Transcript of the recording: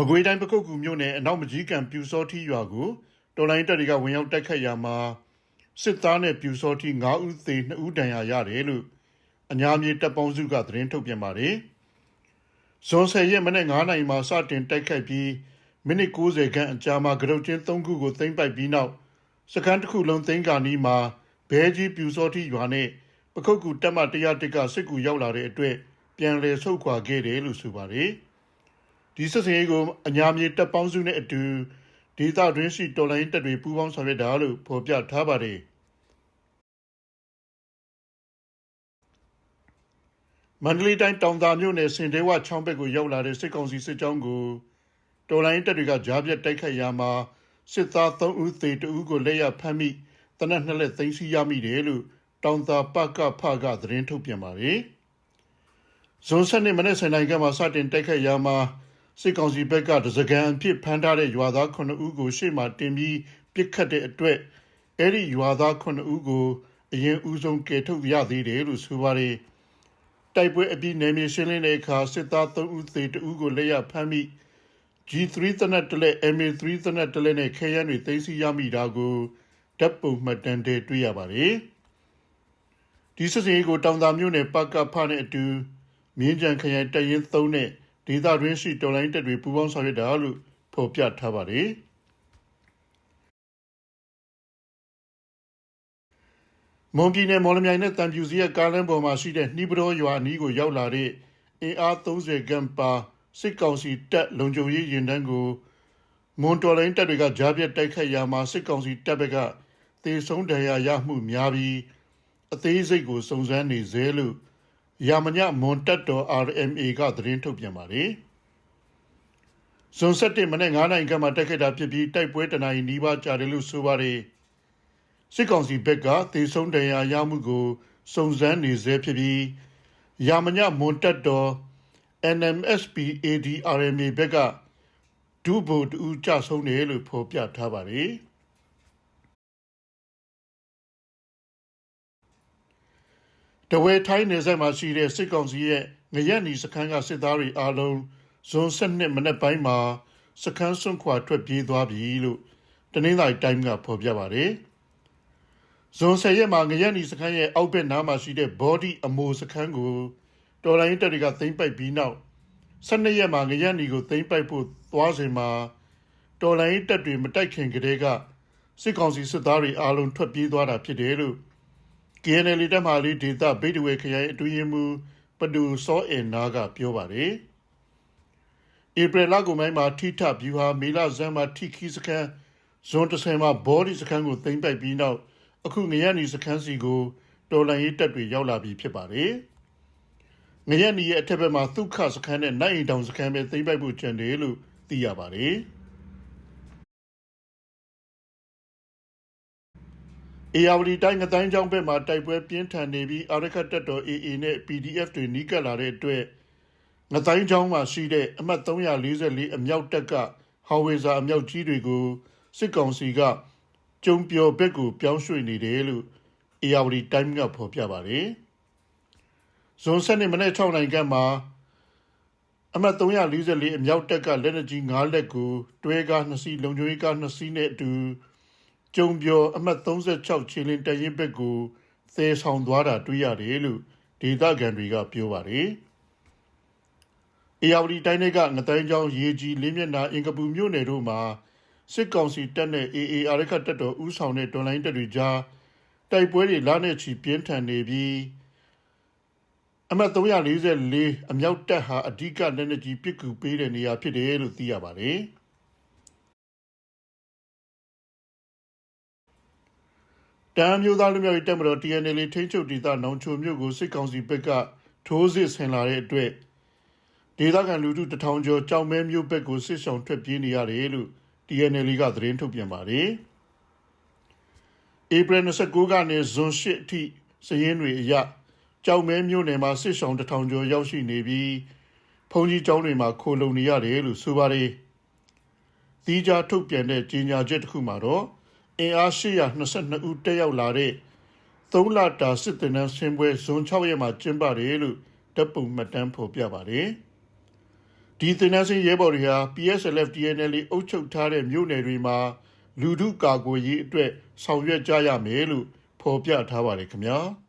မကွေးတိုင်းပခုတ်ကူမြို့နယ်အနောက်မကြီးကံပြူစောထီရွာကိုတော်လိုင်းတပ်တွေကဝင်ရောက်တိုက်ခတ်ရာမှာစစ်သားနဲ့ပြူစောထီ9ဦးသေ2ဦးဒဏ်ရာရတယ်လို့အညာမြေတပ်ပေါင်းစုကသတင်းထုတ်ပြန်ပါတယ်။ဇွန်10ရက်မနေ့9နိုင်မှာစတင်တိုက်ခတ်ပြီးမိနစ်90ခန့်အကြာမှာကရုတ်ချင်း3ခုကိုသိမ်းပိုက်ပြီးနောက်စကန်တစ်ခုလုံးသိမ်းကာနီးမှာဘဲကြီးပြူစောထီရွာနဲ့ပခုတ်ကူတပ်မ101ကစစ်ကူရောက်လာတဲ့အတွက်ပြန်လည်ဆုတ်ခွာခဲ့တယ်လို့ဆိုပါတယ်။ ဒီစစ်စင်ရေးကိုအညာမြေတပ်ပေါင်းစုနဲ့အတူဒေသတွင်းရှိတော်လိုင်းတပ်တွေပူးပေါင်းဆောင်ရွက်တာလို့ဖော်ပြထားပါတယ်မန္တလေးတိုင်းတောင်သာမြို့နယ်စင်တေဝချောင်းဘက်ကိုရောက်လာတဲ့စစ်ကောင်စီစစ်ကြောင်းကိုတော်လိုင်းတပ်တွေကကြားပြတ်တိုက်ခတ်ရာမှာစစ်သား3ဦးသေ2ဦးကိုလက်ရဖမ်းမိတနက်နှစ်လက်သိမ်းဆီးရမိတယ်လို့တောင်သာပကဖကသတင်းထုတ်ပြန်ပါတယ်ဇွန်7မနေ့စနေကမှစတင်တိုက်ခတ်ရာမှာ စစ်ကောင်စီဘက်ကတစကန်အဖြစ်ဖမ်းထားတဲ့ရွာသား9ဦးကိုရှေ့မှတင်ပြီးပြစ်ခတ်တဲ့အတွက်အဲ့ဒီရွာသား9ဦးကိုအရင်ဦးဆုံးကယ်ထုတ်ရသေးတယ်လို့ဆိုပါတယ်တိုက်ပွဲအပြီးနယ်မြေရှင်းလင်းတဲ့အခါစစ်သား3ဦးသေ2ဦးကိုလက်ရဖမ်းမိ G3 သနက်တလက် MA3 သနက်တလက်နဲ့ခဲယမ်းတွေသိမ်းဆည်းရမိတာကိုဓာတ်ပုံမှတ်တမ်းတွေတွေ့ရပါတယ်ဒီစစ်စင်ရေးကိုတောင်သာမြို့နယ်ပကဖနဲ့အတူမြင်းကြံခရိုင်တရင်3နဲ့ ဒေသတွင်းရှိတော်လိုင်းတပ်တွေပူးပေါင်းဆောင်ရွက်တာလို့ဖော်ပြထားပါတယ်မွန်ပြည်နယ်မော်လမြိုင်နဲ့တန်ပြူစီရဲ့ကားလမ်းပေါ်မှာရှိတဲ့နှီးပတော်ရွာအနီးကိုရောက်လာတဲ့အင်အား30ခန့်ပါစစ်ကောင်စီတပ်လုံခြုံရေးရင်တန်းကိုမွန်တော်လိုင်းတပ်တွေကကြားပြတ်တိုက်ခတ်ရာမှာစစ်ကောင်စီတပ်ဘက်ကတေဆုံးဒဏ်ရာရမှုများပြီးအသေးစိတ်ကိုစုံစမ်းနေသေးလို့ ရာမညမွန်တက်တော် RMA ကသတင်းထုတ်ပြန်ပါတယ်။ဇွန်7မနေ့9နိုင်ကမှတက်ခဲ့တာဖြစ်ပြီးတိုက်ပွဲတနင်္လာနီးပါးကြာတယ်လို့ဆိုပါတယ်။စစ်ကောင်စီဘက်ကသေဆုံးတရားရမှုကိုစုံစမ်းနေသေးဖြစ်ပြီးရာမညမွန်တက်တော် NMSP ADRMA ဘက်ကဒုဗိုလ်တူကြဆုံးတယ်လို့ဖော်ပြထားပါတယ်။ တဝဲထိုင်းနယ်စပ်မှာရှိတဲ့စစ်ကောင်စီရဲ့ငရက်နီစခန်းကစစ်သားတွေအားလုံးဇွန်7မနေ့ပိုင်းမှာစခန်းစွန့်ခွာထွက်ပြေးသွားပြီလို့တနင်္လာရီတိုင်းကဖော်ပြပါတယ်။ဇွန်10ရက်မှာငရက်နီစခန်းရဲ့အောက်ဘက်နားမှာရှိတဲ့ body အမိုစခန်းကိုတော်လိုင်းတပ်တွေကသိမ်းပိုက်ပြီးနောက်12ရက်မှာငရက်နီကိုသိမ်းပိုက်ဖို့သွားစဉ်မှာတော်လိုင်းတပ်တွေမတိုက်ခင်ကတည်းကစစ်ကောင်စီစစ်သားတွေအားလုံးထွက်ပြေးသွားတာဖြစ်တယ်လို့ KNL တပ်မလေးဒေသဗိတ်တဝဲခရိုင်အတွင်းမှုပဒူစောအင်နာကပြောပါတယ်။ဧပြီလကုန်ပိုင်းမှာထိထဗျူဟာမေလဇန်မှာထိခီစခန်းဇွန်30မှာဘော်ဒီစခန်းကိုသိမ်းပိုက်ပြီးနောက်အခုငရက်နီစခန်းစီကိုတော်လန်ရေးတပ်တွေရောက်လာပြီဖြစ်ပါတယ်။ငရက်နီရဲ့အထက်ဘက်မှာသုခစခန်းနဲ့နိုင်အိမ်တောင်စခန်းပဲသိမ်းပိုက်ဖို့ကြံတယ်လို့သိရပါတယ်။ အေယာဝတီတိုင်းငတိုင်းကျောင်းဘက်မှာတိုက်ပွဲပြင်းထန်နေပြီးအာရခတ်တပ်တော် AA နဲ့ PDF တွေနီးကပ်လာတဲ့အတွက်ငတိုင်းကျောင်းမှာရှိတဲ့အမှတ်344အမြောက်တပ်ကဟောင်ဝေဇာအမြောက်ကြီးတွေကိုစစ်ကောင်စီကကျုံပြော်ဘက်ကိုပြောင်းရွှေ့နေတယ်လို့အေယာဝတီတိုင်းကဖော်ပြပါတယ်။ဇွန်7နှစ်မနေ့6နိုင်ကမှာအမှတ်344အမြောက်တပ်ကလက်နက်ကြီး9လက်ကိုတွဲကား2စီးလုံခြုံရေးကား2စီးနဲ့အတူ ကျုံပြော်အမှတ်36ခြေလင်းတရင်ဘက်ကိုသဲဆောင်သွားတာတွေ့ရတယ်လို့ဒေသခံတွေကပြောပါတယ်။အေယာဝတီတိုင်းကငတိုင်းချောင်းရေကြီးလင်းမျက်နှာအင်ကပူမြို့နယ်တို့မှာစစ်ကောင်စီတပ်နဲ့ AA အာရခတ်တပ်တော်ဦးဆောင်တဲ့တွန်လိုင်းတပ်တွေကြားတိုက်ပွဲတွေလနဲ့ချီပြင်းထန်နေပြီးအမှတ်344အမြောက်တပ်ဟာအဓိကလက်နက်ကြီးပစ်ကူပေးတဲ့နေရာဖြစ်တယ်လို့သိရပါတယ်။ တမ်းမျိုးသားလူမျိုးရေးတပ်မတော် TNL ထိန်းချုပ်ဒေသနောင်ချိုမြို့ကိုစစ်ကောင်စီဘက်ကထိုးစစ်ဆင်လာတဲ့အတွက်ဒေသခံလူထုတထောင်ကျော်ကြောင်မဲမြို့ဘက်ကိုစစ်ဆောင်ထွက်ပြေးနေရတယ်လို့ TNL ကသတင်းထုတ်ပြန်ပါတယ်။ April 29ကနေဇွန်8အထိစည်ရင်းတွေအရကြောင်မဲမြို့နယ်မှာစစ်ဆောင်တထောင်ကျော်ရောက်ရှိနေပြီးဖုန်ကြီးကျောင်းတွေမှာခိုလုံနေရတယ်လို့ဆိုပါတယ်။တီးခြားထုတ်ပြန်တဲ့ကြေညာချက်တစ်ခုမှာတော့ အင်အား822ဦးတက်ရောက်လာတဲ့3လတာစစ်တပ်နှန်းဆင်းပွဲဇွန်6ရက်မှာကျင်းပတယ်လို့တပ်ပုံမှတ်တမ်းဖော်ပြပါတယ်။ဒီသင်တန်းစင်းရဲဘော်တွေဟာ PSLF DNL အုပ်ချုပ်ထားတဲ့မြို့နယ်တွေမှာလူထုကာကွယ်ရေးအတွက်ဆောင်ရွက်ကြရမယ်လို့ဖော်ပြထားပါတယ်ခင်ဗျာ။